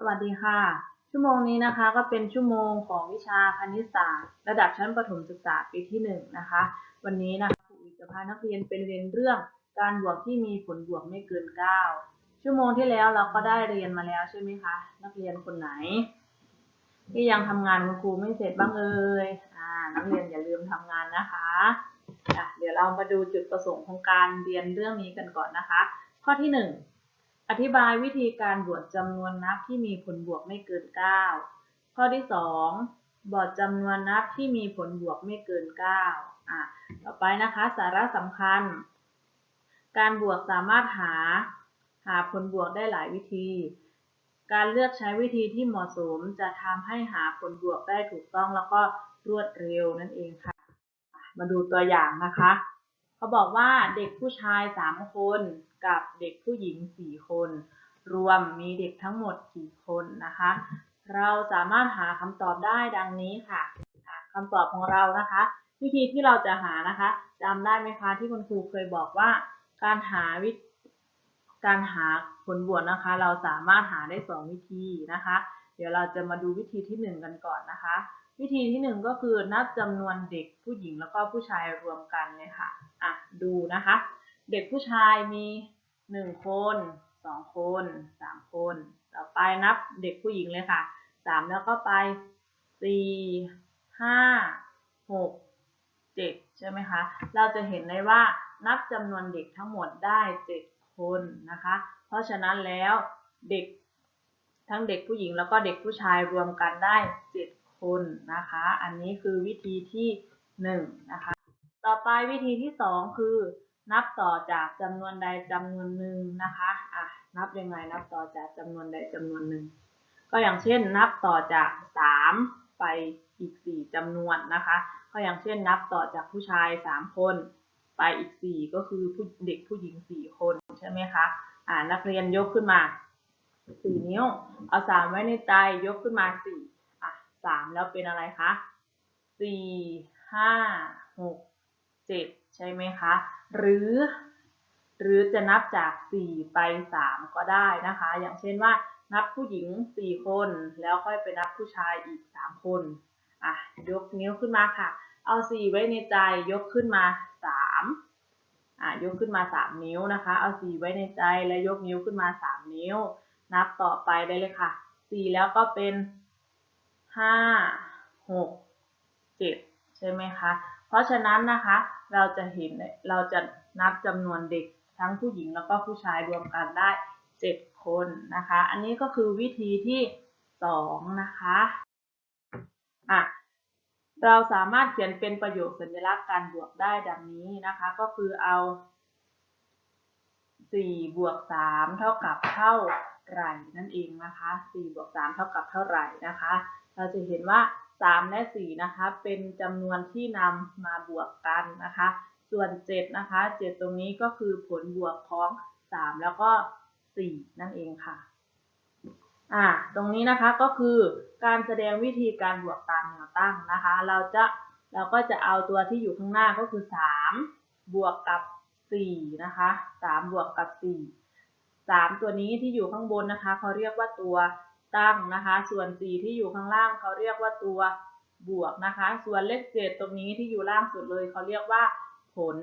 สวัสดีค่ะ ชั่วโมงนี้นะคะก็เป็นชั่วโมงของวิชาคณิตศาสตร์ ระดับชั้นประถมศึกษาปีที่หนึ่งนะคะ วันนี้นะคะครูอิจะพานักเรียนไปเรียนเรื่องการบวกที่มีผลบวกไม่เกิน 9 ชั่วโมงที่แล้วเราก็ได้เรียนมาแล้วใช่ไหมคะนักเรียนคนไหน ที่ยังทำงานคุณครูไม่เสร็จบ้างเอ่ยอ่านักเรียนอย่าลืมทำงานนะคะะเดี๋ยวเรามาดูจุดประสงค์ของการเรียนเรื่องนี้กันก่อนนะคะ ข้อที่หนึ่ง อธิบายวิธีการบวกจำนวนนับที่มีผลบวกไม่เกิน 9 ข้อที่ 2 บวกจำนวนนับที่มีผลบวกไม่เกิน 9 อะ ต่อไปนะคะสาระสำคัญ การบวกสามารถหาหาผลบวกได้หลายวิธี การเลือกใช้วิธีที่เหมาะสมจะทำให้หาผลบวกได้ถูกต้องแล้วก็รวดเร็วนั่นเองค่ะ มาดูตัวอย่างนะคะ เขาบอกว่าเด็กผู้ชาย 3 คนกับเด็กผู้หญิง 4 คน รวมมีเด็กทั้งหมดกี่คนนะคะ เราสามารถหาคำตอบได้ดังนี้ค่ะคำตอบของเรานะคะ วิธีที่เราจะหานะคะจำได้ไหมคะที่คุณครูเคยบอกว่า การหาวิการหาผลบวกนะคะ เราสามารถหาได้ 2 วิธีนะคะ เดี๋ยวเราจะมาดูวิธีที่ 1 กันก่อนนะคะ วิธีที่หนึ่งก็คือนับจำนวนเด็กผู้หญิงแล้วก็ผู้ชายรวมกันเลยค่ะ อะดูนะคะ เด็กผู้ชายมีหนึ่งคนสองคนสามคน ต่อไปนับเด็กผู้หญิงเลยค่ะสามแล้วก็ไปสี่ห้าหกเจ็ดใช่ไหมคะ เราจะเห็นได้ว่านับจำนวนเด็กทั้งหมดได้เจ็ดคนนะคะ เพราะฉะนั้นแล้วเด็กทั้งเด็กผู้หญิงแล้วก็เด็กผู้ชายรวมกันได้เจ็ดคนนะคะ อันนี้คือวิธีที่หนึ่งนะคะ ต่อไปวิธีที่สองคือ นับต่อจากจำนวนใดจำนวนหนึ่งนะคะอะนับยังไงนับต่อจากจำนวนใดจำนวนหนึ่งก็อย่างเช่น นับต่อจากสามไปอีกสี่จำนวนนะคะ ก็อย่างเช่น นับต่อจากผู้ชายสามคน ไปอีกสี่ก็คือผู้เด็กผู้หญิงสี่คนใช่ไหมคะอ่านักเรียนยกขึ้นมาสี่นิ้ว เอาสามไว้ในใจยกขึ้นมาสี่อะสามแล้วเป็นอะไรคะสี่ห้า หกเจ็ดใช่ไหมคะ หรือ หรือจะนับจากสี่ไปสามก็ได้นะคะ อย่างเช่นว่านับผู้หญิงสี่คน แล้วค่อยไปนับผู้ชายอีกสามคน อะ ยกนิ้วขึ้นมาค่ะ เอาสี่ไว้ในใจ ยกขึ้นมาสามอะ ยกขึ้นมาสามนิ้วนะคะ เอาสี่ไว้ในใจ แล้วยกนิ้วขึ้นมาสามนิ้ว นับต่อไปได้เลยค่ะสี่แล้วก็เป็นห้าหกเจ็ดใช่ไหมคะ เพราะฉะนั้นนะคะเราจะเห็นเราจะนับจำนวนเด็กทั้งผู้หญิงแล้วก็ผู้ชายรวมกันได้เจ็ดคนนะคะ อันนี้ก็คือวิธีที่สองนะคะอะเราสามารถเขียนเป็นประโยคสัญลักษณ์การบวกได้ดังนี้นะคะ ก็คือเอาสี่บวกสามเท่ากับเท่าไหร่นั่นเองนะคะสี่บวกสามเท่ากับเท่าไหร่นะคะ เราจะเห็นว่า 3 และ 4 นะคะ เป็นจำนวนที่นำมาบวกกันนะคะ ส่วน 7 นะคะ 7 ตรงนี้ก็คือผลบวกของ 3 แล้วก็ 4 นั่นเองค่ะอ่าตรงนี้นะคะก็คือการแสดงวิธีการบวกตามแนวตั้งนะคะ เราจะเราก็จะเอาตัวที่อยู่ข้างหน้าก็คือ 3 บวกกับ 4 นะคะ 3 บวกกับ 4 3 ตัวนี้ที่อยู่ข้างบนนะคะเขาเรียกว่าตัว ตั้งนะคะ ส่วน 4 ที่อยู่ข้างล่างเขาเรียกว่าตัวบวกนะคะ ส่วนเลข7ตรงนี้ที่อยู่ล่างสุดเลยเขาเรียกว่า ผล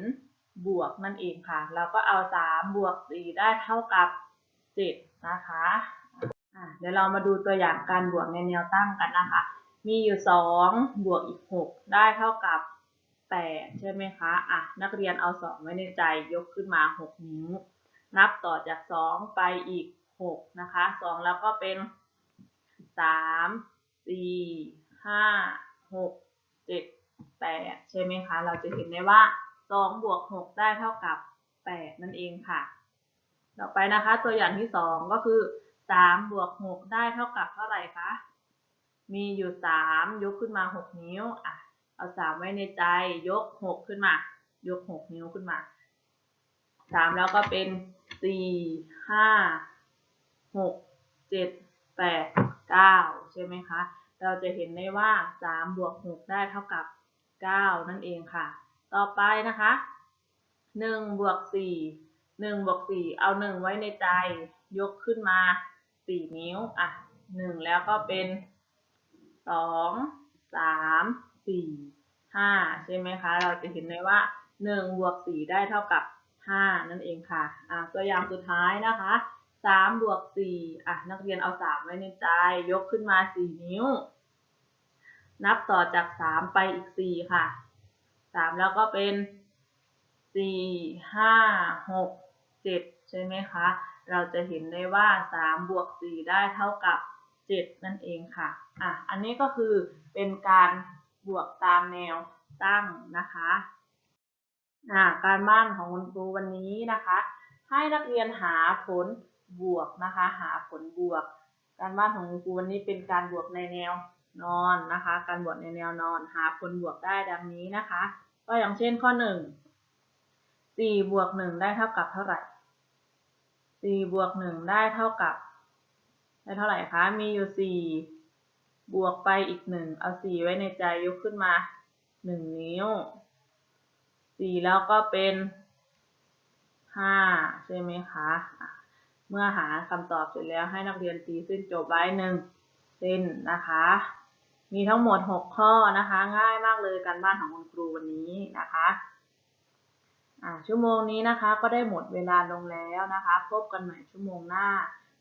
บวกนั่นเองค่ะ เราก็เอา 3 บวก 4 ได้เท่ากับ 7 นะคะะเดี๋ยวเรามาดูตัวอย่างการบวกในแนวตั้งกันนะคะ มีอยู่ 2 บวกอีก 6 ได้เท่ากับ 8 ใช่ไหมคะอะนักเรียนเอา 2 ไว้ในใจยกขึ้นมา 6 นิ้ว นับต่อจาก 2 ไปอีก 6 นะคะ 2 แล้วก็เป็น สามสี่ห้าหกเจ็ดแปดใช่ไหมคะ เราจะเห็นได้ว่าสองบวกหกได้เท่ากับแปดนั่นเองค่ะ ต่อไปนะคะ ตัวอย่างที่สองก็คือสามบวกหกได้เท่ากับเท่าไหร่คะ มีอยู่สามยกขึ้นมาหกนิ้วอะเอาสามไว้ในใจยกหกขึ้นมา ยกหกนิ้วขึ้นมาสามแล้วก็เป็นสี่ห้าหกเจ็ดแปด 9 ใช่ไหมคะ เราจะเห็นได้ว่า 3 บวก 6 ได้เท่ากับ 9 นั่นเองค่ะ ต่อไปนะคะ 1 บวก 4 1บวก4เอา 1 ไว้ในใจ ยกขึ้นมา 4 นิ้ว อะหนึ่งแล้วก็เป็นสองสามสี่ห้าใช่ไหมคะ เราจะเห็นเลยว่าหนึ่งบวกสี่ได้เท่ากับห้านั่นเองค่ะ อะ ตัวอย่างสุดท้ายนะคะ สามบวกสี่อะ นักเรียนเอาสามไว้ในใจ ยกขึ้นมาสี่นิ้ว นับต่อจากสามไปอีกสี่ค่ะสามแล้วก็เป็นสี่ห้าหกเจ็ดใช่ไหมคะ เราจะเห็นได้ว่าสามบวกสี่ได้เท่ากับเจ็ดนั่นเองค่ะ อะ อันนี้ก็คือเป็นการบวกตามแนวตั้งนะคะอ่าการบ้านของคุณครูวันนี้นะคะ ให้นักเรียนหาผล บวกนะคะ หาผลบวก การบ้านของครูวันนี้เป็นการบวกในแนวนอนนะคะ การบวกในแนวนอนหาผลบวกได้ดังนี้นะคะ ก็อย่างเช่นข้อหนึ่งสี่บวกหนึ่งได้เท่ากับเท่าไหร่สี่บวกหนึ่งได้เท่ากับ ได้เท่าไหร่คะ มีอยู่สี่บวกไปอีกหนึ่งเอาสี่ไว้ในใจยกขึ้นมาหนึ่งนิ้วสี่แล้วก็เป็นห้าใช่ไหมคะ เมื่อหาคำตอบเสร็จแล้วให้นักเรียนตีเส้นจบไว้หนึ่งเส้นนะคะ มีทั้งหมดหกข้อนะคะ ง่ายมากเลยการบ้านของคุณครูวันนี้นะคะอ่าชั่วโมงนี้นะคะก็ได้หมดเวลาลงแล้วนะคะ พบกันใหม่ชั่วโมงหน้า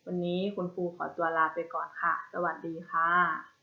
วันนี้คุณครูขอตัวลาไปก่อนค่ะ สวัสดีค่ะ